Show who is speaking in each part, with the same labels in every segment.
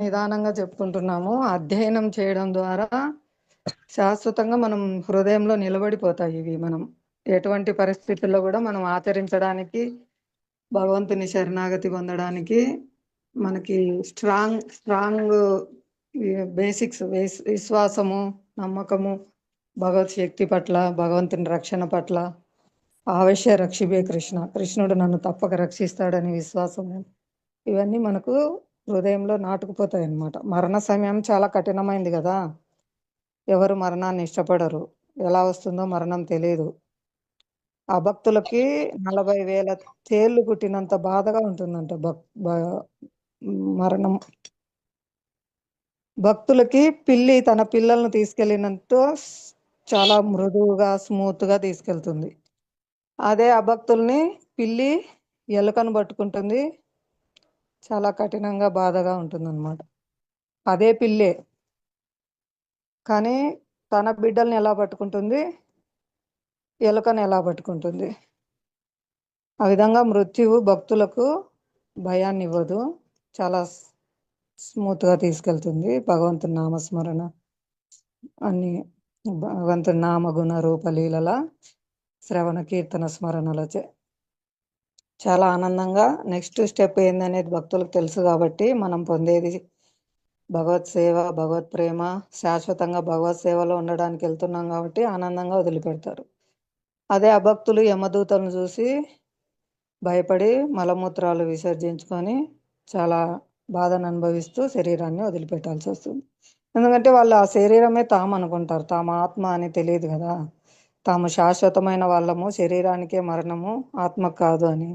Speaker 1: నిదానంగా చెప్పుకుంటున్నాము. అధ్యయనం చేయడం ద్వారా శాశ్వతంగా మనం హృదయంలో నిలబడిపోతాయి ఇవి మనం. ఎటువంటి పరిస్థితుల్లో కూడా మనం ఆచరించడానికి భగవంతుని శరణాగతి పొందడానికి మనకి స్ట్రాంగ్ స్ట్రాంగ్ బేసిక్స్ విశ్వాసము నమ్మకము భగవత్ శక్తి పట్ల భగవంతుని రక్షణ పట్ల ఆవశ్య రక్షిబే కృష్ణ. కృష్ణుడు నన్ను తప్పక రక్షిస్తాడని విశ్వాసము. ఇవన్నీ మనకు హృదయంలో నాటుకుపోతాయి అన్నమాట మరణ సమయం చాలా కఠినమైంది కదా. ఎవరు మరణాన్ని ఇష్టపడరు. ఎలా వస్తుందో మరణం తెలియదు ఆ భక్తులకి నలభై వేల తేళ్ళు కుట్టినంత బాధగా ఉంటుందంట భక్ మరణం. భక్తులకి పిల్లి తన పిల్లలను తీసుకెళ్ళినంత చాలా మృదువుగా స్మూత్గా తీసుకెళ్తుంది. అదే అభక్తుల్ని పిల్లి ఎలుకను పట్టుకుంటుంది. చాలా కఠినంగా బాధగా ఉంటుందన్నమాట. అదే పిల్లే. కానీ తన బిడ్డల్ని ఎలా పట్టుకుంటుంది? ఎలుకను ఎలా పట్టుకుంటుంది? ఆ విధంగా మృత్యువు భక్తులకు భయాన్ని ఇవ్వదు చాలా స్మూత్గా తీసుకెళ్తుంది. భగవంతుని నామస్మరణ అన్ని భగవంతుని నామ గుణ శ్రవణ కీర్తన స్మరణలచే చాలా ఆనందంగా నెక్స్ట్ స్టెప్ ఏందనేది భక్తులకు తెలుసు కాబట్టి మనం పొందేది భగవత్ సేవ భగవత్ ప్రేమ శాశ్వతంగా భగవత్ సేవలో ఉండడానికి వెళ్తున్నాం కాబట్టి ఆనందంగా వదిలిపెడతారు. అదే అభక్తులు యమదూతలను చూసి భయపడి మలమూత్రాలు విసర్జించుకొని చాలా బాధను అనుభవిస్తూ శరీరాన్ని వదిలిపెట్టాల్సి వస్తుంది. ఎందుకంటే వాళ్ళు ఆ శరీరమే తాము అనుకుంటారు. తాము ఆత్మ అని తెలియదు కదా. తాము శాశ్వతమైన వాళ్ళము శరీరానికే మరణము ఆత్మ కాదు అని.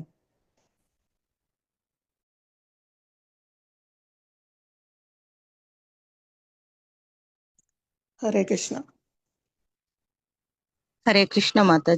Speaker 1: హరే కృష్ణ.
Speaker 2: హరే కృష్ణ మాతాజీ.